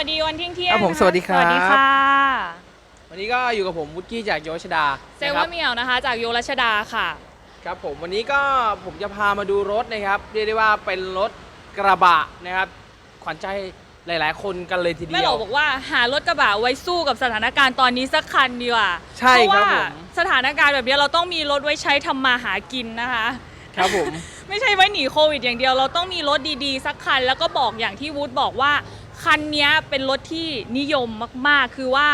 วัสดีวันเที่ยงเที่ยงครับผมสวัสดีครับ สวัสดีค่ะวันนี้ก็อยู่กับผมวุฒิกี้จากโยชดาเซลนะคว่ารับเหมียวนะคะ จากโยรัชดาค่ะ ครับผมวันนี้ก็ผมจะพามาดูรถนะครับเรียกได้ว่าเป็นรถกระบะนะครับ ขวัญใจหลาย ๆ คนกันเลยทีแม่เดีหยลวอกบอกว่าหารถกระบะไว้สู้กับสถานการณ์ตอนนี้สักคันดีกว่าใช่เพราะครับว่าผมสถานการณ์แบบนี้เราต้องมีรถไว้ใช้ทำมาหากินนะคะครับผมไม่ใช่ไว้หนีโควิดอย่างเดียวเราต้องมีรถดีๆ สักคัน แล้วก็บอกอย่างที่วูดบอกว่า คันนี้เป็นรถที่นิยมมาก ๆ คือว่า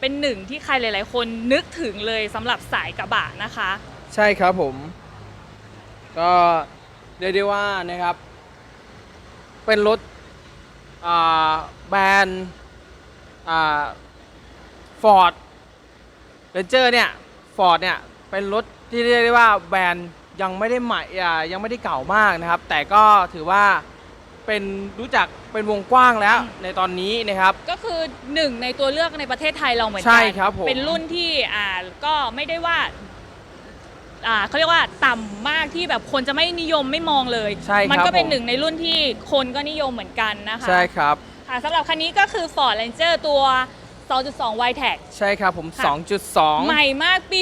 เป็นหนึ่งที่ใครหลาย ๆ คนนึกถึงเลยสำหรับสายกระบะนะคะ ใช่ครับผม ก็เรียกได้ว่านะครับ เป็นรถแบรนด์ฟอร์ดเรนเจอร์เนี่ยฟอร์ดเนี่ยเป็นรถที่เรียกได้ว่าแบรนด์ยังไม่ได้ใหม่ยังไม่ได้เก่ามากนะครับ แต่ก็ถือว่า เป็นรู้จักเป็นวงกว้างแล้วในตอนนี้นะครับ ก็คือหนึ่งในตัวเลือกในประเทศไทยเราเหมือนกัใช่ครับผม เป็นรุ่นที่อ่าก็ไม่ได้ว่าอ่าเขาเรียกว่าต่ำมากที่แบบคนจะไม่นิยมไม่มองเลย ใช่ครับมันก็เป็นผม หนึ่งในรุ่นที่คนก็นิยมเหมือนกันนะคะใช่ครับ ค่ะสำหรับคันนี้ก็คือ Ford Ranger ตัว 2.2 y t e c ใช่ครับผม ค่ะ 2.2 ใหม่มากปี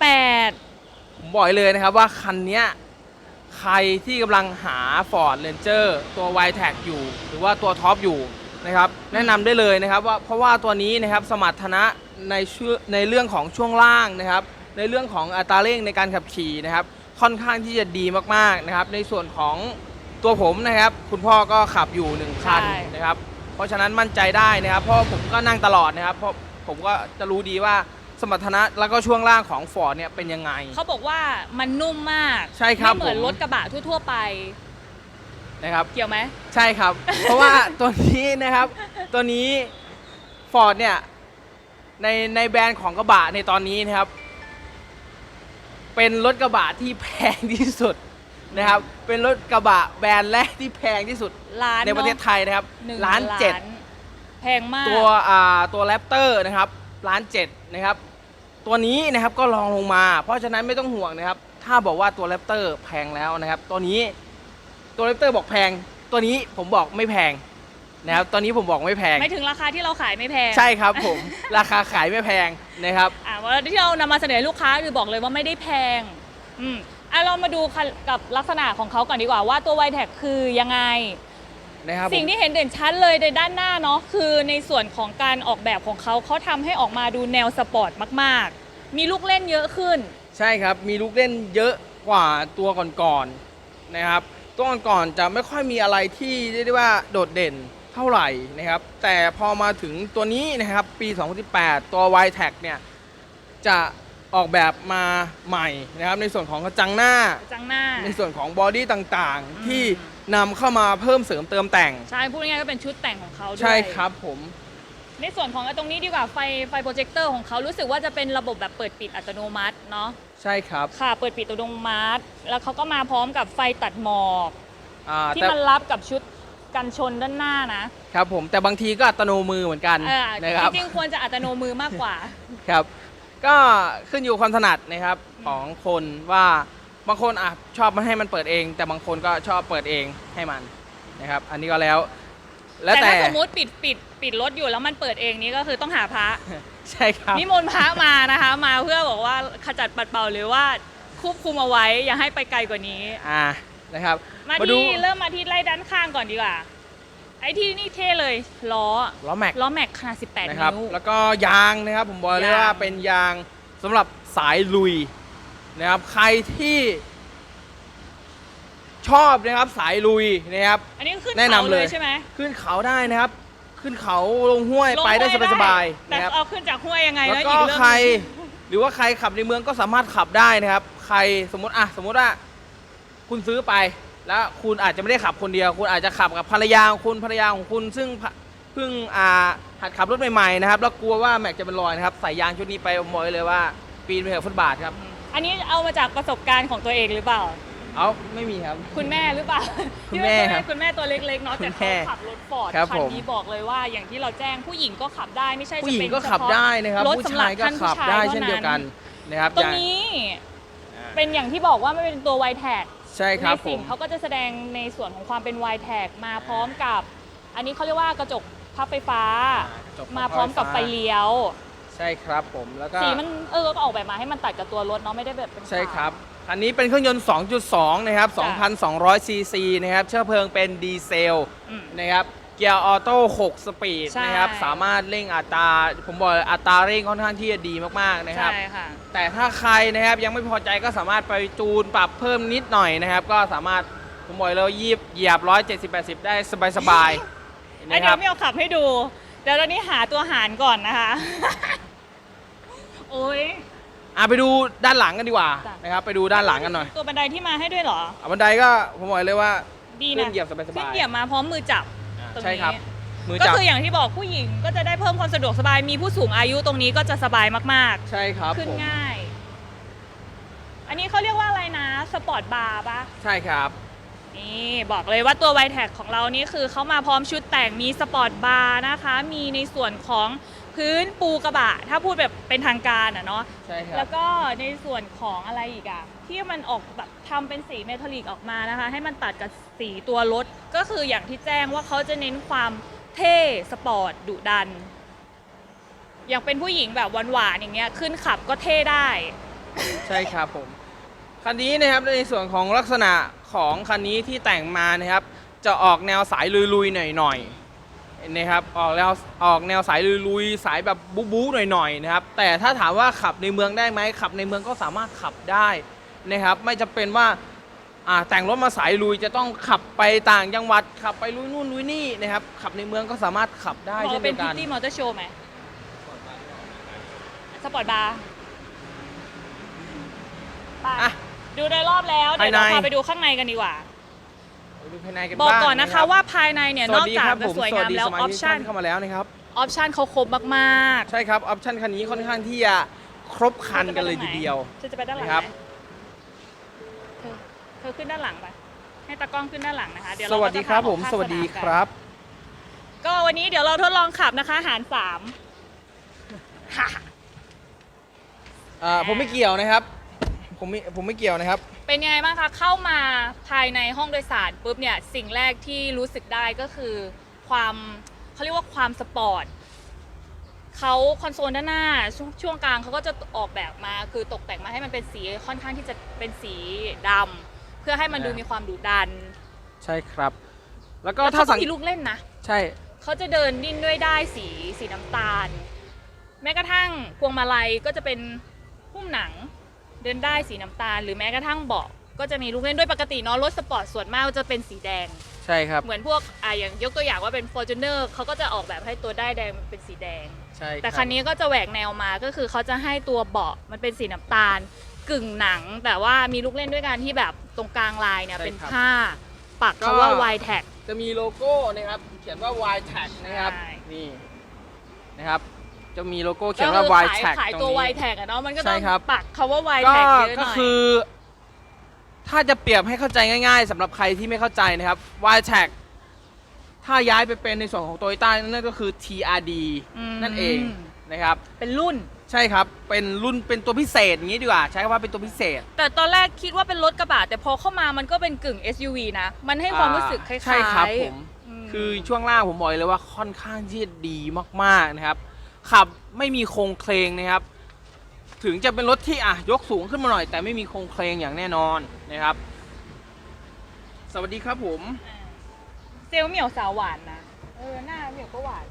2018 ผมบอกเลยนะครับว่าคันเนี้ย ใครที่กำลังหา Ford Ranger ตัว y t a g อยู่ หรือว่าตัวท็อปอยู่นะครับแนะนำได้เลยนะครับว่าเพราะว่าตัวนี้นะครับสมรรถนะในชื่อในเรื่องของช่วงล่างนะครับ ในเรื่องของอัตราเร่งในการขับขี่นะครับ ค่อนข้างที่จะดีมากๆนะครับ ในส่วนของตัวผมนะครับ คุณพ่อก็ขับอยู่หนึ่งคันใช่ นะครับ เพราะฉะนั้นมั่นใจได้นะครับ เพราะผมก็นั่งตลอดนะครับ เพราะผมก็จะรู้ดีว่า สมรรถนะแล้วก็ช่วงล่างของ Ford เนี่ยเป็นยังไง เขาบอกว่ามันนุ่มมากใช่ครับไม่เหมือนผม รถกระบะทั่วๆไป นะครับ เกี่ยวไหม ใช่ครับ เพราะว่าตัวนี้นะครับ ตัวนี้ Ford เนี่ย ในในแบรนด์ของกระบะในตอนนี้นะครับ เป็นรถกระบะที่แพงที่สุดนะครับ เป็นรถกระบะแบรนด์แรกที่แพงที่สุดล้านในประเทศนอไทยนะครับหนึ่งล้านเจ็ดแพงมากตัวอ่าตัวแรปเตอร์นะครับ ล้านเจ็ดนะครับ ตัวนี้นะครับก็ลองลงมา เพราะฉะนั้นไม่ต้องห่วงนะครับ ถ้าบอกว่าตัวแรปเตอร์แพงแล้วนะครับ ตัวนี้ตัวแรปเตอร์บอกแพง ตัวนี้ผมบอกไม่แพงนะครับตอนนี้ผมบอกไม่แพง ไม่ถึงราคาที่เราขายไม่แพง ใช่ครับผม ราคาขายไม่แพงนะครับอ่าว่าที่เรานำมาเสนอให้ลูกค้าคือบอกเลยว่าไม่ได้แพงอืมอะเรามาดูคันกับลักษณะของเขาก่อนดีกว่าว่าตัว y t e c คือยังไง นะครับผมสิ่งที่เห็นเด่นชัดเลยในด้านหน้าเนาะคือในส่วนของการออกแบบของเขาเขาทำให้ออกมาดูแนวสปอร์ตมากๆ มีลูกเล่นเยอะขึ้น ใช่ครับ มีลูกเล่นเยอะกว่าตัวก่อนๆนะครับ ตัวก่อนๆจะไม่ค่อยมีอะไรที่เรียกได้ว่าโดดเด่นเท่าไหร่นะครับ แต่พอมาถึงตัวนี้นะครับปี 2018 ตัว y t a g เนี่ยจะออกแบบมาใหม่นะครับในส่วนของกระจังหน้า จังหน้า ในส่วนของบอดี้ต่างอืมๆที่ นำเข้ามาเพิ่มเสริมเติมแต่ง ใช่พูดง่ายๆก็เป็นชุดแต่งของเขาด้วย ใช่ครับผม ในส่วนของไอ้ตรงนี้ดีกว่าไฟไฟโปรเจคเตอร์ของเขารู้สึกว่าจะเป็นระบบแบบเปิดปิดอัตโนมัติเนาะใช่ครับค่ะ เปิดปิดอัตโนมัติ แล้วเขาก็มาพร้อมกับไฟตัดหมอกอ่าที่แต่มันรับกับชุดกันชนด้านหน้านะครับผมแต่บางทีก็อัตโนมือเหมือนกันเออนะครับจริงๆควรจะอัตโนมือมากกว่า ครับ ก็ขึ้นอยู่ความถนัดนะครับของคนว่า บางคนอะชอบมาให้มันเปิดเอง แต่บางคนก็ชอบเปิดเองให้มันนะครับ อันนี้ก็แล้ว แล้วแต่แต่ ถ้าสมมติปิดปิดปิดรถอยู่แล้วมันเปิดเองนี้ก็คือต้องหาพระ ใช่ครับนิมนต์พระมานะคะ มาเพื่อบอกว่าขจัดปัดเป่าหรือว่าควบคุมเอาไว้อย่าให้ไปไกลกว่านี้ อ่านะครับ มามาดูที่เริ่มมาที่ไล่ด้านข้างก่อนดีกว่า ไอ้ที่นี่เท่เลยล้อล้อแม็ก ล้อแม็กขนาด 18 นะครับนิ้ว แล้วก็ยางนะครับผมบอกเลยยาง ว่าเป็นยางสำหรับสายลุย นะครับใครที่ชอบนะครับสายลุยนะครับ อันนี้ขึ้นแนะเขานำเลเลย ยใช่ไหมขึ้นเขาได้นะครับ ขึ้นเขาลงห้วยลงไปได้ห้วยสบายๆแต่นะครับ เอาขึ้นจากห้วยยังไงแล้วนะก็อีกเรื่องใครหนึ่งหรือว่าใครขับในเมืองก็สามารถขับได้นะครับ ใครสมมติอะสมมติว่า คุณซื้อไปแล้วคุณอาจจะไม่ได้ขับคนเดียว คุณอาจจะขับกับภรรยาของคุณภรรยาของคุณ ซึ่งเพิ่งอ่าหัดขับรถใหม่ๆนะครับ แล้วกลัวว่าแม็กจะเป็นรอยนะครับใส่ยางชุดนี้ไปผมบอกไว้เลยว่า ปีนไปเถอะฟุตบาทครับอั นนี้เอามาจากประสบการณ์ของตัวเองหรือเปล่า เอาไม่มีครับ คุณแม่หรือเปล่าคุณแม่ที่ว่าครับคุณแม่ตัวเล็กๆเนาะคุแต่ณเขาแม่ขับรถฟอร์ดครับคันผม นี้บอกเลยว่าอย่างที่เราแจ้งผู้หญิงก็ขับได้ไม่ใช่จะผู้หญิงเป็นก็ขับเฉพาะได้นะครับรถผู้สำหรัชาบยก็ท่านขับผู้ชายได้เท่าเช่นเดียวกันนะครับตรงอย่างนี้อ่าเป็นอย่างที่บอกว่าไม่เป็นตัว y t a g ใช่ครับในผสิ่งม เขาก็จะแสดงในส่วนของความเป็น y t a g มาพร้อมกับ อันนี้เขาเรียกว่ากระจกพับไฟฟ้าจบมาพร้อมกับไฟเลี้ยว ใช่ครับผมแล้วก็สีมันเออก็ออกแบบมาให้มันตัดกับตัวรถเนาะไม่ได้แบบเป็นใช่ครับขาวคันนี้เป็นเครื่องยนต์ 2.2 นะครับ จ้ะ2,200 ซีซีนะครับ เชื้อเพลิงเป็นดีเซลอืม นะครับ เกียร์ออโต้ 6 สปีดใช่ นะครับ สามารถเร่งอัตรา ผมบอกเลยอัตราเร่งค่อนข้างที่จะดีมากๆนะครับ ใช่ค่ะแต่ถ้าใครนะครับยังไม่พอใจก็สามารถไปจูนปรับเพิ่มนิดหน่อยนะครับ ก็สามารถผมบอกเลยว่ายีบเหยียบ170 80ได้สบายๆไอ้นะคเดี๋ยรัวบ ไม่เอาขับให้ดูเดี๋ยวตอนนี้หาตัวหารก่อนนะคะ โอ้ยอะไปดูด้านหลังกันดีกว่าจ้ะ นะครับไปดูด้านหลังกันหน่อยตัวบันไดที่มาให้ด้วยเหรอ อะบันไดก็ผมบอกเลยว่า ดีขึ้นะนเหยียบสบายขึ้นเหยียบมาพร้อมมือจับๆอะตรงนี้ใช่ครับ มือก็จับคืออย่างที่บอกผู้หญิงก็จะได้เพิ่มความสะดวกสบาย มีผู้สูงอายุตรงนี้ก็จะสบายมากใช่ครับๆ ขึ้นผมง่าย อันนี้เขาเรียกว่าอะไรนะ สปอร์ตบาร์ปะใช่ครับ นี่บอกเลยว่าตัว y t แท็ของเรานี่คือเขามาพร้อมชุดแต่งมีสปอร์ตบาร์นะคะ มีในส่วนของ พื้นปูกระบะ ถ้าพูดแบบเป็นทางการอะเนาะ ใช่ครัแล้บ วก็ในส่วนของอะไรอีกอะที่มันออกแบบทำเป็นสีเมทัลลิกออกมานะคะ ให้มันตัดกับสีตัวรถ ก็คืออย่างที่แจ้งว่าเขาจะเน้นความเท่สปอร์ตดุดัน อย่างเป็นผู้หญิงแบบหวานๆอย่างเงี้ยขึ้นขับก็เท่ได้ ใช่ครับผม คันนี้นะครับในส่วนของลักษณะของคันนี้ที่แต่งมานะครับ จะออกแนวสายลุยๆหน่อยๆ นะครับออกแนวออกแนวสายลุยๆสายแบบบู๊ๆหน่อยๆนะครับแต่ถ้าถามว่าขับในเมืองได้ไหมขับในเมืองก็สามารถขับได้นะครับไม่จำเป็นว่าอ่าแต่งรถมาสายลุยจะต้องขับไปต่างจังหวัดขับไปลุยนู่นลุยนี่นะครับขับในเมืองก็สามารถขับได้บอเช่กนเป็เดีนยวพิกัตนตี้มอเตอร์โชว์ไหมสปอร์ตบาร์ไปอะดูโดยรอบแล้วเดี๋ยวเราภายในพาไปดูข้างในกันดีกว่าไป ดูภายในกันบอกบ้างก่อนนะคะรับว่าภายในเนี่ยสนวัอสกดีจาคกรับจะผมสวยสวัสงามดีแล้วสมาออปชิกชั่นท่านเข้ามาแล้วนะครับออปชั่นเขาครบมากใช่ครับ ออปชันคันนี้ค่อนข้างที่จะครบๆคันกันเลยทีเดียวฉันจะไปด้านหลังนะครับไหมเธอเธอขึ้นด้านหลังไปให้ตากล้องขึ้นด้านหลังนะคะ เดี๋ยวสเราวัก็สจะดีครับพาอผอกมภาคสวัสดีนามคกันรับ ก็วันนี้เดี๋ยวเราทดลองขับนะคะหารสามค่ะอ่าผมไม่เกี่ยวนะครับ ผมไม่ผมไม่เกี่ยวนะครับ เป็นยังไงบ้างคะเข้ามาภายในห้องโดยสารปุ๊บเนี่ยสิ่งแรกที่รู้สึกได้ก็คือความเขาเรียกว่าความสปอร์ตเขาคอนโซลด้านหน้าช่วงช่วงกลางเขาก็จะออกแบบมาคือตกแต่งมาให้มันเป็นสีค่อนข้างที่จะเป็นสีดำเพื่อให้มันดูอ่ามีมีความดุดันใช่ครับ แล้วก็แล้วถ้าเขาสัก็งมีลูกเล่นนะ ใช่เขาจะเดินดิ้นด้วยได้ายสีสีน้ำตาล แม้กระทั่งพวงมาลัยก็จะเป็นหุ้มหนัง เดินได้ายสีน้ำตาล หรือแม้กระทั่งเบาะก็จะมีลูกเล่นด้วยปกติเนาะรถสปอร์ตส่วนมากจะเป็นสีแดง ใช่ครับ เหมือนพวกอ่าอย่างยกตัวอย่างว่าเป็น f o r t u n e r เขาก็จะออกแบบให้ตัวได้ายแดงมันเป็นสีแดง ใช่รับแต่คันนี้ก็จะแหวกแนวมาก็คือเขาจะให้ตัวเบาะมันเป็นสีน้ำตาล กึ่งหนัง แต่ว่ามีลูกเล่นด้วยกันที่แบบตรงกลางลายเนี่ยเป็นผ้าปักเขาว่า y t a g จะมีโลโก้นะครับ เขียนว่า Y Tag นะครับ ใช่ นี่นะครับ จะมีโลโก้เขียนว่า ก็คือ Y ขาย Tag ขายตรงตัวนี้ y t a g อะเนาะมันก็ใช่ต้องครับ ปักคาว่า y ก็ t a g เยอะหก็น่อย คือ ถ้าจะเปรียบให้เข้าใจง่ายๆสำหรับใครที่ไม่เข้าใจนะครับ Y Tag ถ้าย้ายไปเป็นในส่วนของ Toyota นั่นก็คือ TRD มนั่นเองนะครับ เป็นรุ่น ใช่ครับ เป็นรุ่นเป็นตัวพิเศษอย่างนี้ดีกว่า ใช้คำว่าเป็นตัวพิเศษแต่ตอนแรกคิดว่าเป็นรถกระบะแต่พอเข้ามามันก็เป็นกึ่ง SUV นะ มันให้ความรู้สึกคล้ายๆ ใช่ครับผมมคือช่วงล่างผมบอกเลยว่าค่อนข้างที่จะดีมากๆนะครับ ขับไม่มีโครงเคลงนะครับ ถึงจะเป็นรถที่อะยกสูงขึ้นมาหน่อย แต่ไม่มีโครงเคลงอย่างแน่นอนนะครับ สวัสดีครับผมอ่าเซลลเหมี่ยวสาวหวานนะเออหน้าเหมี่ยวก็หวาน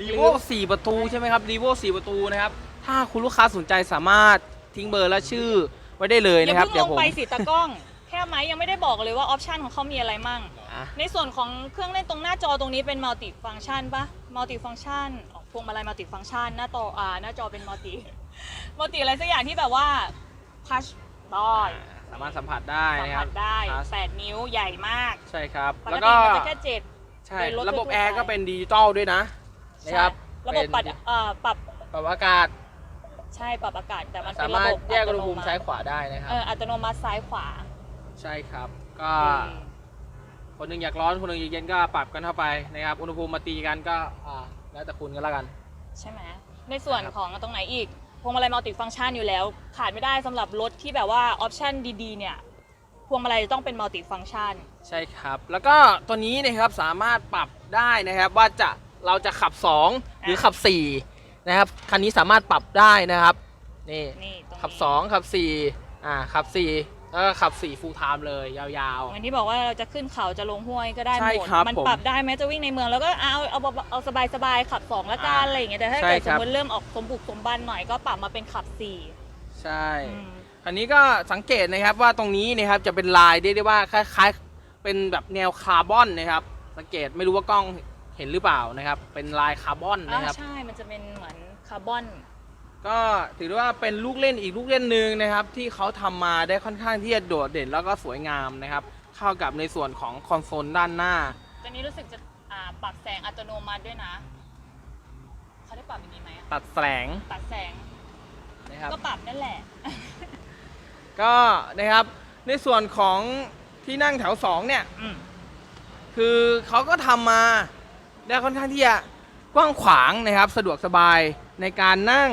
รีโวสี่ประตูใช่ไหมครับรีโวสี่ประตูนะครับ ถ้าคุณลูกค้าสนใจสามารถทิ้งเบอร์และชื่อไว้ได้เลยอย่านะครับเพิ่งเดี๋ลยวงผมไปสิตากล้อง แค่ไหมยังไม่ได้บอกเลยว่าออปชันของเขามีอะไรมั่งอะในส่วนของเครื่องเล่นตรงหน้าจอตรงนี้เป็นมัลติฟัง c t ชันปะมัลติฟัง c t ชันพ วงมาลัยมัลติฟัง c t ชันหน้าจออ่าหน้าจอเป็นมัลติมัลติอะไรสักอย่างที่แบบว่าพัชได้สามารถสัมผัสได้สัมนะคผัรับ สได้อ่า8นิ้วใหญ่มากใช่ครับปแล้วกก็ติมันจะแค่เจ็ด ใช่โดยรถระบบทั่วๆแอร์ก็ไปเป็นดิจิตอลด้วยนะนะครับระบบปัดเป็นเอ่อปรับปรับอากาศใช่ปรับอากาศแต่มันสาเป็นมาระรถบบแยกอุณหภูมิอัตโนตซ้ายขวาได้นะครับ เอออัตโนมัติซ้ายขวาใช่ครับ ก็คนหนึ่งอยากร้อนคนหนึ่งอยากเย็นก็ปรับกันเข้าไปนะครับ อุณหภูมิมาตีกันก็อ่า แล้วแต่คุณก็แล้วกัน ใช่ไหมในส่วนครับของตรงไหนอีกพวงมาลัยมัลติฟัง c t ชันอยู่แล้ว ขาดไม่ได้สำหรับรถที่แบบว่าออปชันดีๆ เนี่ยพวงมาลัยจะต้องเป็นมัลติฟัง c t ชันใช่ครับ แล้วก็ตัวนี้นะครับสามารถปรับได้นะครับว่าจะเราจะขับ 2 หรือขับ 4 นะครับ คันนี้สามารถปรับได้นะครับ นี่นี่ตรงนี้ขับ 2 ขับ4อ่าขับ4 แล้วก็ขับ4 full time เลย ยาวอย่างที่บอกว่าเราจะขึ้นเขาจะลงห้วยก็ได้หใช่มดครับมันผมปรับได้แม้จะวิ่งในเมืองแล้วก็เอาเอาเอาเอาสบายสบายๆขับสองละกันอ่าอะไรอย่างเงี้ยแต่ถ้าใช่เกิดคสรัมบ มติเริ่มออกสมบุกสมบันหน่อยก็ปรับมาเป็นขับสี่ๆใช่ อืมคันนี้ก็สังเกตนะครับว่าตรงนี้นะครับจะเป็นลายเรียกได้ว่าคล้ายๆเป็นแบบแนวคาร์บอนนะครับ สังเกตไม่รู้ว่ากล้องเห็นหรือเปล่านะครับ เป็นลายคาร์บอนอ่านะครับใช่ มันจะเป็นเหมือนคาร์บอน ก็ถือได้ว่าเป็นลูกเล่นอีกลูกเล่นหนึ่งนะครับ ที่เขาทำมาได้ค่อนข้างที่จะโดดเด่นแล้วก็สวยงามนะครับ เข้ากับในส่วนของคอนโซลด้านหน้า ตัวนี้รู้สึกจะอ่าปรับแสงอัตโนมัติด้วยนะเขาได้ปรับอย่างนี้ไหมอะตัดแสงตัดแสงนะครับ ก็ปรับนั่นแหละ ก็นะครับในส่วนของที่นั่งแถวสองเนี่ย อืมคือเขาก็ทำมาได้ค่อนข้างที่จะกว้างขวางนะครับ สะดวกสบายในการนั่ง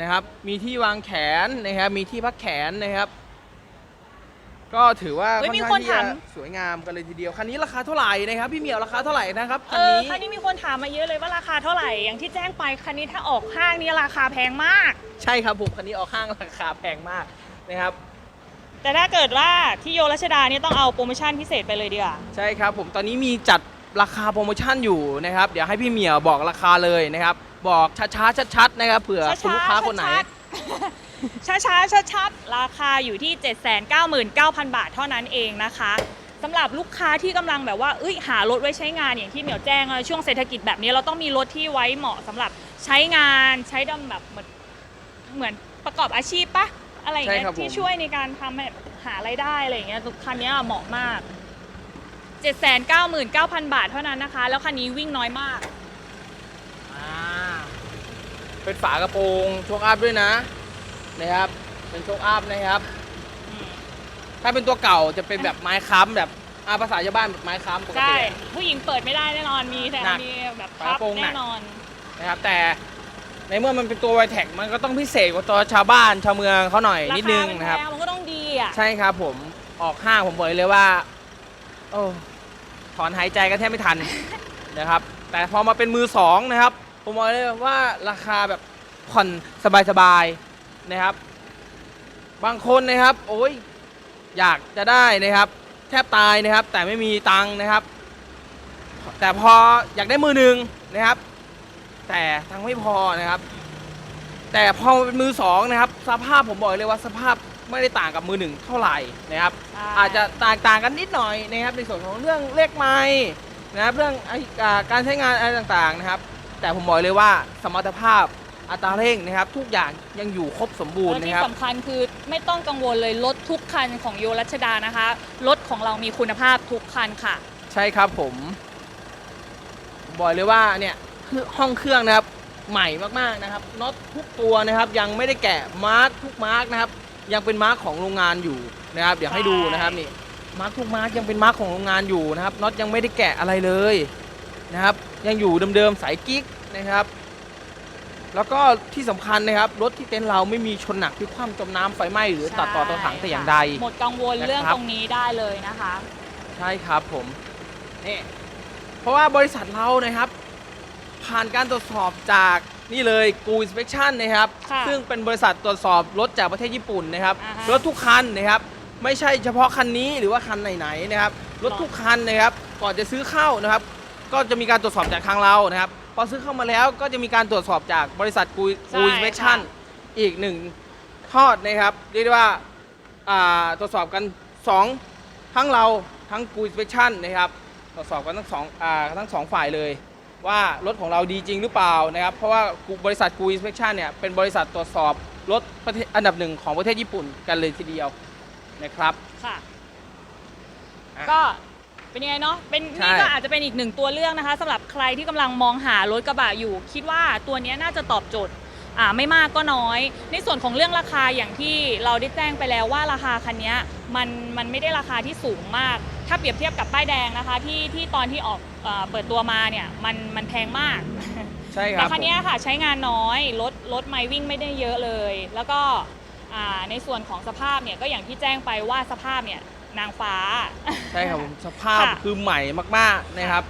นะครับ มีที่วางแขนนะครับ มีที่พักแขนนะครับ ก็ถือว่าเฮ้ยค่อนมีข้างคนที่ถาจะมสวยงามกันเลยทีเดียว คันนี้ราคาเท่าไหร่นะครับ พี่เหมียวราคาเท่าไหร่นะครับเอคันอนี้คันนี้มีคนถามมาเยอะเลยว่าราคาเท่าไหร่ อย่างที่แจ้งไปคันนี้ถ้าออกห้างนี่ราคาแพงมาก ใช่ครับผมคันนี้ออกห้างราคาแพงมากนะครับ แต่ถ้าเกิดว่าที่โยรัชดานี่ต้องเอาโปรโมชั่นพิเศษไปเลยดีกว่า ใช่ครับผมตอนนี้มีจัดราคาโปรโมชั่นอยู่นะครับ เดี๋ยวให้พี่เหมียวบอกราคาเลยนะครับ บอกช้าๆชัดๆนะครับเผื่อคุณลูกค้าคนไหน ช้าช้าช้าชัดๆราคาอยู่ที่ 799,000 บาทเท่านั้นเองนะคะสำหรับลูกค้าที่กำลังแบบว่าเอ้ยหารถไว้ใช้งานอย่างที่เหมียวแจ้งอะช่วงเศรษฐกิจแบบนี้เราต้องมีรถที่ไว้เหมาะสำหรับใช้งานใช้ดำแบบเหมือนเหมือนประกอบอาชีพปะอะไรอย่างเงี้ใช่ยครับผมที่ช่วยในการทำให้หาไรายได้อะไรอย่างเงี้ยคันนี้เหมาะมาก 799,000 บาทเท่านั้นนะคะ แล้วคันนี้วิ่งน้อยมากอ่า เป็นฝากระโปรงโชคอัพด้วยนะนะครับ เป็นโชคอัพนะครับ ถ้าเป็นตัวเก่าจะเป็นแบบไม้ค้ำแบบอาภาษาชาวบ้านแบบไม้ค้ำปกใช่ติผู้หญิงเปิดไม่ได้แน่นอนมีแต่หนักมีแบบฝากระโปรงหนัแน่ก นอน นะครับ แต่ในเมื่อมันเป็นตัวไวแท็กมันก็ต้องพิเศษกว่าตัวชาวบ้านชาวเมืองเขาหน่อยรานิดคานึงมันนะครับแพงมันก็ต้องดีอะ ใช่ครับผมออกห้างผมบอกเลยว่า โอ้ถอนหายใจกันแทบไม่ทัน นะครับ แต่พอมาเป็นมือสองนะครับ ผมบอกเลยว่าราคาแบบผ่อนสบายๆนะครับ บางคนนะครับ โอ้ยอยากจะได้นะครับ แทบตายนะครับ แต่ไม่มีตังค์นะครับ แต่พออยากได้มือหนึ่งนะครับ แต่ตังค์ไม่พอนะครับ แต่พอเป็นมือสองนะครับ สภาพผมบอกเลยว่าสภาพไม่ได้ต่างกับมือหนึ่งเท่าไหร่นะครับใช่อาจจะต่างต่างกันนิดหน่อยนะครับในส่วนของเรื่องเลขไม้นะครับ เรื่องไอ้อ่าการใช้งานอะไรต่างๆนะครับ แต่ผมบอกเลยว่าสมรรถภาพอัตราเร่งนะครับ ทุกอย่างยังอยู่ครบสมบูรณ์แล้วนะที่ครับ สำคัญคือไม่ต้องกังวลเลยรถทุกคันของโยรัชดานะคะรถของเรามีคุณภาพทุกคันค่ะ ใช่ครับผมผมบอกเลยว่าเนี่ยคือห้องเครื่องนะครับใหม่มากๆนะครับน็อตทุกตัวนะครับ ยังไม่ได้แกะมาร์กทุกมาร์กนะครับ ยังเป็นมาร์กของโรงงานอยู่นะครับ เดี๋ยวให้ดูนะครับนี่มาร์กทุกมาร์กยังเป็นมาร์กของโรงงานอยู่นะครับน็อตยังไม่ได้แกะอะไรเลยนะครับ ยังอยู่เดิมๆสายกิ๊กนะครับ แล้วก็ที่สำคัญนะครับรถที่เต็นท์เราไม่มีชนหนักที่คว่ำจมน้ำไฟไหม้หรือตัดต่อตัวถังแต่อย่างใด หมดกังวลเรื่องนะครับ ตรงนี้ได้เลยนะคะ ใช่ครับผมนี่เพราะว่าบริษัทเรานะครับ ผ่านการตรวจสอบจากนี่เลยกู inspection นะครับ ค่ะซึ่งเป็นบริษัทตรวจสอบรถจากประเทศญี่ปุ่นนะครับ อ่าฮะรถทุกคันนะครับ ไม่ใช่เฉพาะคันนี้หรือว่าคันไหนๆนะครับ รถทุกคันนะครับ ก่อนจะซื้อเข้านะครับ ก็จะมีการตรวจสอบจากทางเรานะครับ พอซื้อเข้ามาแล้วก็จะมีการตรวจสอบจากบริษัทกูใช่กู inspection ค่ะ อีกหนึ่งทอดนะครับ เรียกได้ว่าอ่าตรวจสอบกันสองทั้งเราทั้งกูสเปชันนะครับตรวจสอบกันทั้งสองอ่าทั้งสองฝ่ายเลย ว่ารถของเราดีจริงหรือเปล่านะครับ เพราะว่ากูบริษัทกูสเปชันเนี่ยเป็นบริษัทตรวจสอบรถประเทศอันดับหนึ่งของประเทศญี่ปุ่นกันเลยทีเดียวนะครับ ค่ะ อะ ก็ เป็นยังไงเนาะ เป็นใช่ นี่ก็อาจจะเป็นอีกหนึ่งตัวเลือกนะคะสำหรับใครที่กำลังมองหารถกระบะอยู่ คิดว่าตัวเนี้ยน่าจะตอบโจทย์อ่าไม่มากก็น้อย ในส่วนของเรื่องราคาอย่างที่เราได้แจ้งไปแล้วว่าราคาคันเนี้ยมันมันไม่ได้ราคาที่สูงมาก ถ้าเปรียบเทียบกับป้ายแดงนะคะ ที่ที่ตอนที่ออกเอ่อเปิดตัวมาเนี่ยมันมันแพงมาก ใช่คแต่รับคันผมเนี้ยค่ะใช้งานน้อยรถรถไม่วิ่งไม่ได้เยอะเลย แล้วก็อ่าในส่วนของสภาพเนี่ยก็อย่างที่แจ้งไปว่าสภาพเนี่ย นางฟ้า ใช่ครับผมสภาพค่ะ คือใหม่มากๆนะครับ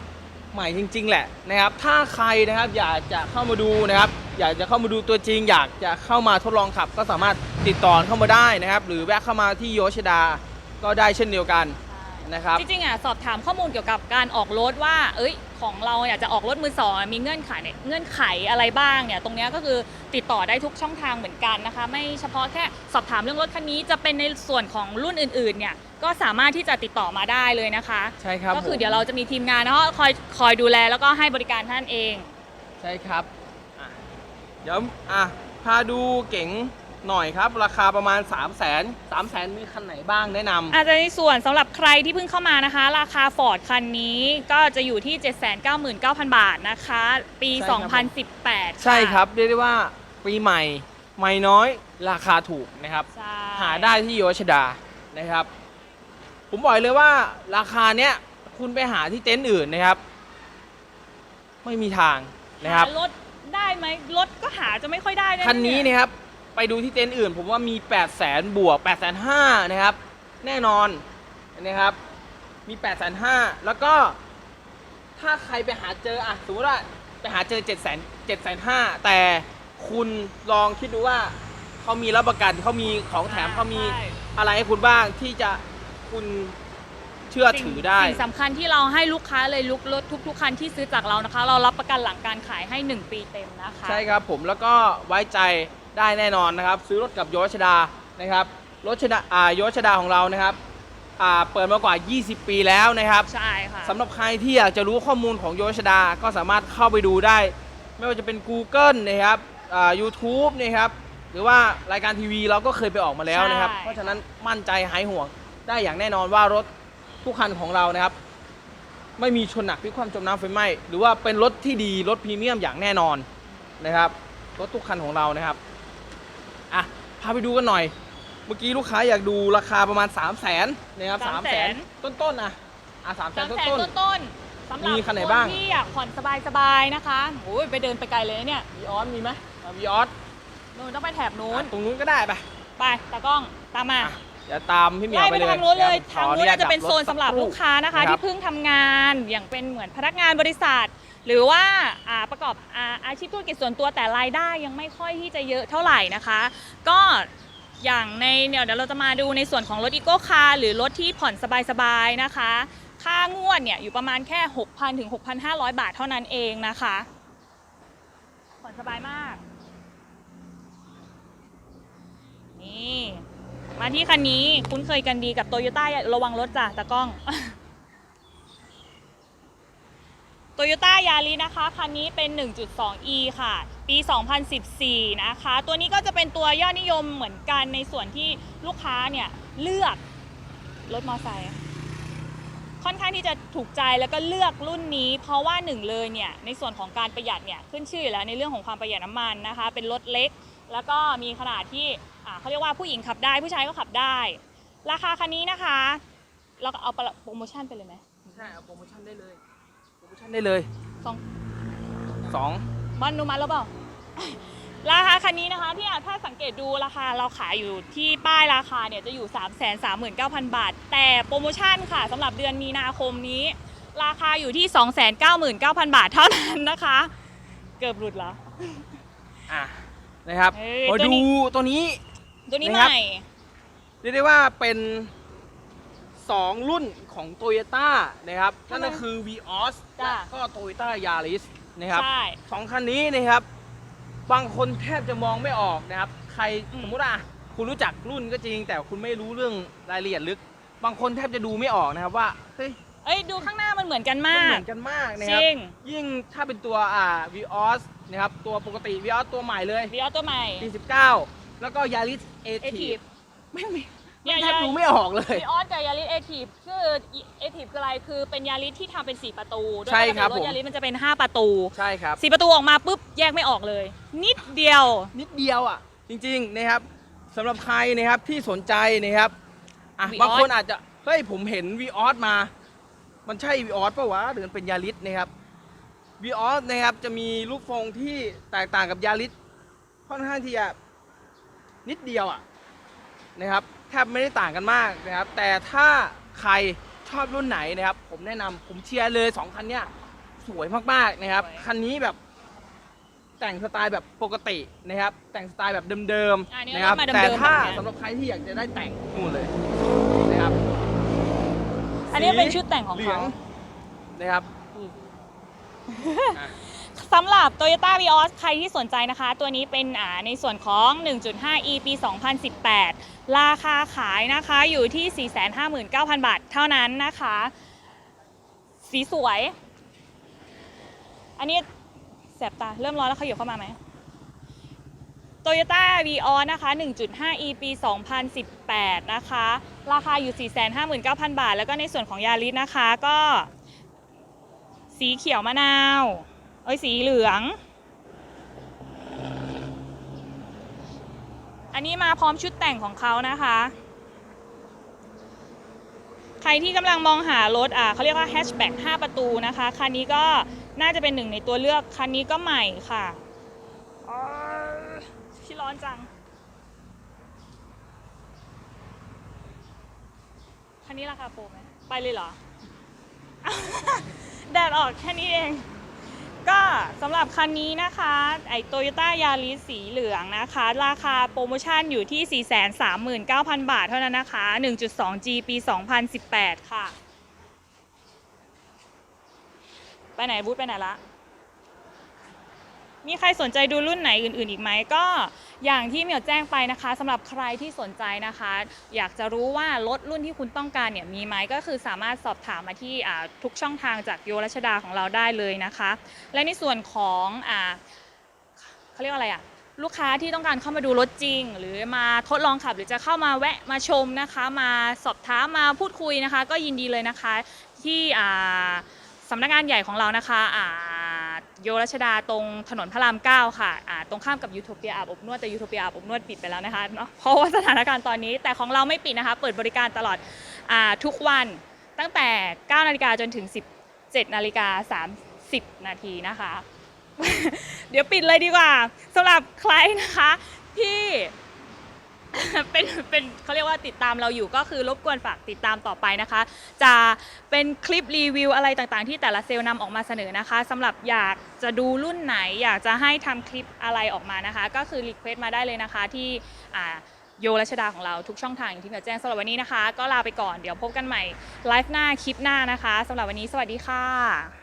ใหม่จริง ๆ แหละนะครับ ถ้าใครนะครับอยากจะเข้ามาดูนะครับ อยากจะเข้ามาดูตัวจริง อยากจะเข้ามาทดลองขับ ก็สามารถติดต่อเข้ามาได้นะครับ หรือแวะเข้ามาที่โยชดาก็ได้เช่นเดียวกัน นะครับ จริงๆอะสอบถามข้อมูลเกี่ยวกับการออกรถว่า เอ้ย ของเราอยากจะออกรถมือสองอะมีเงื่อนไขเนี่ยเงื่อนไขอะไรบ้างเนี่ยตรงเนี้ยก็คือติดต่อได้ทุกช่องทางเหมือนกันนะคะ ไม่เฉพาะแค่สอบถามเรื่องรถคันนี้จะเป็นในส่วนของรุ่นอื่นๆเนี่ยก็สามารถที่จะติดต่อมาได้เลยนะคะใช่ครับก็คือผม เดี๋ยวเราจะมีทีมงานเนาะคอยคอยดูแลแล้วก็ให้บริการท่านเอง ใช่ครับอะเดี๋ยวอะพาดูเก๋ง หน่อยครับ ราคาประมาณ 3 0 0 0 0 0 3 0 0 0 0มีคันไหนบ้างแนะนำอาจจะในส่วนสำหรับใครที่เพิ่งเข้ามานะคะ ราคา Ford คันนี้ก็จะอยู่ที่ 799,000 บาทนะคะ ปีใช่ครับผม2018 ใช่ครับ เรียกได้ว่าปีใหม่ ไม่น้อยราคาถูกนะครับใช่หาได้ที่โยชดานะครับ ผมบอกเลยว่าราคาเนี้ยคุณไปหาที่เต็นท์อื่นนะครับ ไม่มีทางนะครับหารถได้ไหมรถก็หาจะไม่ค่อยได้ด้วยะคันนี้เยนะครับ ไปดูที่เต็นท์อื่น ผมว่ามี 8 0 0 0 0 0บวก 8 5 0 0 0นะครับ แน่นอนนะครับ มี 8 5 0 0 0แล้วก็ถ้าใครไปหาเจออะสมมติว่าไปหาเจอ 7 0 0 0 0 7 5 0 0แต่คุณลองคิดดูว่าเขามีรับประกันเขามีของแถมเขามีใช่ อะไรให้คุณบ้างที่จะคุณเชื่อถือได้ สิ่งสำคัญที่เราให้ลูกค้าเลยลุกรถทุกๆคันที่ซื้อจากเรานะคะ เรารับประกันหลังการขายให้ 1 ปีเต็มนะคะ ใช่ครับผมแล้วก็ไว้ใจ ได้แน่นอนนะครับ ซื้อรถกับโยชดานะครับรถชดาอ่าโยชดาของเรานะครับอ่าเปิดมากว่า 20 ปีแล้วนะครับใช่ค่ะสำหรับใครที่อยากจะรู้ข้อมูลของโยชดาก็สามารถเข้าไปดูได้ ไม่ว่าจะเป็น Google นะครับอ่า YouTube นะครับหรือว่ารายการทีวีเราก็เคยไปออกมาแล้วนะครับ ใช่ เพราะฉะนั้นมั่นใจหายห่วง ได้อย่างแน่นอนว่ารถทุกคันของเรานะครับ ไม่มีชนหนักพลิกคว่ำจมน้ำไฟไหม้หรือว่าเป็นรถที่ดีรถพรีเมียมอย่างแน่นอนนะครับรถทุกคันของเรานะครับอะพาไปดูกันหน่อย เมื่อกี้ลูกค้าอยากดูราคาประมาณ 3 0 0แสนนะครับ3 0 0แสนต้นๆนะอะ3 0 0แสสานมแสนต้น ต้นๆสำหรับมีคันไหนบ้าง ที่อยากผ่อนสบายๆนะคะโอ้ยไปเดินไปไกลเลยนะเนี่ยๆวีออสมีไหมวีออสนู้นต้องไปแถบนู้นตรงนู้นก็ได้ไปไปตากล้องตามมาอะเดี๋ยวตามพี่เหมียวไล่ไปไปเลยทางนู้นเลยดี๋วทางขออนู้นญอาจจะเป็นโซนสำหรับดัลูกค้านะคะรับที่เพิ่งทำงานอย่างเป็นเหมือนพนักงานบริษัท หรือว่าประกอบอาอาชีพธุรกิจส่วนตัวแต่รายได้ยังไม่ค่อยที่จะเยอะเท่าไหร่นะคะ ก็อย่างในเดี๋ยวเราจะมาดูในส่วนของรถอีโก้คาร์หรือรถที่ผ่อนสบายๆนะคะ ค่างวดเนี่ยอยู่ประมาณแค่ 6,000ถึง6,500 บาทเท่านั้นเองนะคะ ผ่อนสบายมาก นี่ มาที่คันนี้คุ้นเคยกันดีกับโตโยต้าระวังรถจ้ะตากล้อง โตโยต้ายารินะคะ คันนี้เป็น 1.2e ค่ะ ปี 2014 นะคะ ตัวนี้ก็จะเป็นตัวยอดนิยมเหมือนกันในส่วนที่ลูกค้าเนี่ยเลือกรถมอเตอร์ไซค์ค่อนข้างที่จะถูกใจแล้วก็เลือกรุ่นนี้ เพราะว่าหนึ่งเลยเนี่ยในส่วนของการประหยัดเนี่ยขึ้นชื่ออยู่แล้วในเรื่องของความประหยัดน้ำมันนะคะ เป็นรถเล็ก แล้วก็มีขนาดที่เขาเรียกว่าผู้หญิงขับได้ผู้ชายก็ขับได้ ราคาคันนี้นะคะ เราก็เอาโปรโมชั่นไปเลยไหมใช่เอาโปรโมชั่นได้เลย ได้เลยสองสองบอลนุมัติแล้วเปล่า ราคาคันนี้นะคะที่อะถ้าสังเกตดูราคาเราขายอยู่ที่ป้ายราคาเนี่ยจะอยู่ 3 3 9 0 0 0 บาท แต่โปรโมชั่นค่ะสำหรับเดือนมีนาคมนี้ ราคาอยู่ที่ 299,000 บาทเท่านั้นนะคะ เกือบหลุดแล้ว อะนะครับเอ้ยมาตัวนี้ ดูตัวนี้ตัวนี้นะใหครับ ม่ เรียกได้ว่าเป็น 2 รุ่นของ t o y ยต้านะครับทำไมนั่นก็คือ Vios จ้ะและก็ Toyota Yaris นะครับใช่ สองคันนี้นะครับ บางคนแทบจะมองไม่ออกนะครับ ใครอืม สมมุติอะคุณรู้จักรุ่นก็จริง แต่คุณไม่รู้เรื่องรายละเอียดลึก บางคนแทบจะดูไม่ออกนะครับว่าเฮ้ยเอ้ยดูข้างหน้ามันเหมือนกันมันมาเหกมือนกันมากนะจครับ ริงยิ่งถ้าเป็นตัวอ่า Vios นะครับ ตัวปกติ Vios ตัวใหม่เลย วีออตัวใหม่ปี19แล้วก็ Yaris เอ a ที t ฟไม่มี เนี่ยแทบดูไม่ออกเลยวีออกับยาริสเอทีฟคือเอทีฟคืออะไรคือเป็นยาริสที่ทำเป็น 4 ประตูโดยใช่ครับปกติรผมถยาริสมันจะเป็น 5 ประตู ใช่ครับ 4 ประตูออกมาปุ๊บแยกไม่ออกเลย นิดเดียว นิดเดียวอะ จริงๆนะครับสำหรับใครนะครับที่สนใจนะครับอะ Vios บางคนอาจจะ เฮ้ย ผมเห็น Vios มา มันใช่ Vios ปะวะหรือมันเป็น Yaris นะครับ Vios นะครับจะมีรูปทรงที่แตกต่างกับ Yaris ค่อนข้างที่จะนิดเดียวอะนะครับ แทบไม่ได้ต่างกันมากนะครับ แต่ถ้าใครชอบรุ่นไหนนะครับ ผมแนะนำผมเชียร์เลยสองคันเนี้ยสวยมากๆนะครับ สวย คันนี้แบบ แต่งสไตล์แบบปกตินะครับ แต่งสไตล์แบบเดิมอ่านี่ๆนะครับรถมาเดิมๆแต่ถ้าแบบเนี้ยสำหรับใครที่อยากจะได้แต่งนู่นเลยนะครับ อันนี้เป็นชุดแต่งของเหลืเขานะครับอะ สำหรับ Toyota Vios ใครที่สนใจนะคะ ตัวนี้เป็นในส่วนของ 1.5e ปี 2018 ราคาขายนะคะอยู่ที่ 459,000 บาทเท่านั้นนะคะ สีสวย อันนี้แสบตา เริ่มร้อนแล้วเขาอยู่เข้ามาไหม Toyota Vios นะคะ 1.5e ปี 2018 นะคะ ราคาอยู่ 459,000 บาท แล้วก็ในส่วนของยาริสนะคะก็ สีเขียวมะนาว อ้ยสีเหลือง อันนี้มาพร้อมชุดแต่งของเขานะคะ ใครที่กำลังมองหารถอะเขาเรียกว่าแฮชแบ็ก5ประตูนะคะ คันนี้ก็น่าจะเป็นหนึ่งในตัวเลือก คันนี้ก็ใหม่ค่ะที่ร้อนจัง คันนี้ราคาโปรไหม ไปเลยเหรอ แดดออกแค่นี้เอง ก็สำหรับคันนี้นะคะ ไอโตโยต้ายาริสสีเหลืองนะคะ ราคาโปรโมชั่นอยู่ที่ 439,000 บาทเท่านั้นนะคะ 1.2G ปี 2018 ค่ะ ไปไหนบูธไปไหนละ มีใครสนใจดูรุ่นไหนอื่นๆอีกไหมก็ อย่างที่เหมียวแจ้งไปนะคะสำหรับใครที่สนใจนะคะ อยากจะรู้ว่ารถรุ่นที่คุณต้องการเนี่ยมีไหมก็คือสามารถสอบถามมาที่ทุกช่องทางจากโยรัชดาของเราได้เลยนะคะ และในส่วนของอเขาเรียกว่าอะไรอะลูกค้าที่ต้องการเข้ามาดูรถจริง หรือมาทดลองขับ หรือจะเข้ามาแวะมาชมนะคะ มาสอบถามมาพูดคุยนะคะ ก็ยินดีเลยนะคะ ที่สำนักงานใหญ่ของเรานะคะ โยรัชดาตรงถนนพระราม9ค่ะอ่าตรงข้ามกับยูโทเปียอาบอบนวดแต่ยูโทเปียอาบอบนวดปิดไปแล้วนะคะเนาะเพราะว่าสถานการณ์ตอนนี้แต่ของเราไม่ปิดนะคะ เปิดบริการตลอดอาทุกวันตั้งแต่9นาฬิกาจนถึง 17นาฬิกา30 นาทีนะคะ เดี๋ยวปิดเลยดีกว่าสำหรับใครนะคะที่ เป็นเป็นเขาเรียกว่าติดตามเราอยู่ก็คือรบกวนฝากติดตามต่อไปนะคะ จะเป็นคลิปรีวิวอะไรต่างๆ ที่แต่ละเซลล์นำออกมาเสนอนะคะสำหรับอยากจะดูรุ่นไหน อยากจะให้ทำคลิปอะไรออกมานะคะ ก็คือรีเควสต์มาได้เลยนะคะที่อ่าโยรัชดาของเราทุกช่องทางอย่างที่เหมียแจ้งสำหรับวันนี้นะคะ ก็ลาไปก่อนเดี๋ยวพบกันใหม่ไลฟ์หน้าคลิปหน้านะคะสำหรับวันนี้สวัสดีค่ะ